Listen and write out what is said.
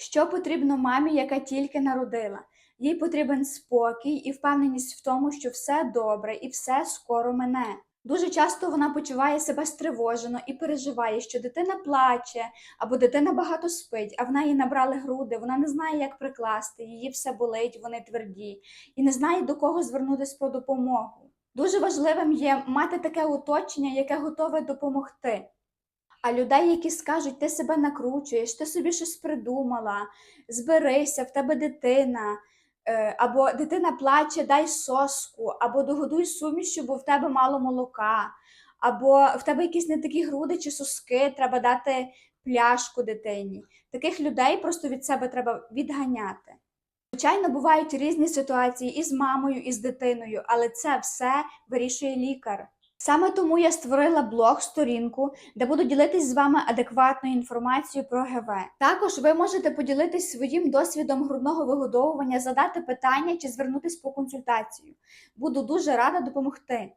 Що потрібно мамі, яка тільки народила? Їй потрібен спокій і впевненість в тому, що все добре і все скоро мине. Дуже часто вона почуває себе стривожено і переживає, що дитина плаче або дитина багато спить, а в неї набрали груди, вона не знає, як прикласти, її все болить, вони тверді, і не знає, до кого звернутися по допомогу. Дуже важливим є мати таке оточення, яке готове допомогти. А людей, які скажуть, ти себе накручуєш, ти собі щось придумала, зберися, в тебе дитина, е, або дитина плаче, дай соску, або догодуй сумішю, бо в тебе мало молока, або в тебе якісь не такі груди чи соски, треба дати пляшку дитині. Таких людей просто від себе треба відганяти. Звичайно, бувають різні ситуації і з мамою, і з дитиною, але це все вирішує лікар. Саме тому я створила блог сторінку, де буду ділитись з вами адекватною інформацією про ГВ. Також ви можете поділитись своїм досвідом грудного вигодовування, задати питання чи звернутись по консультацію. Буду дуже рада допомогти.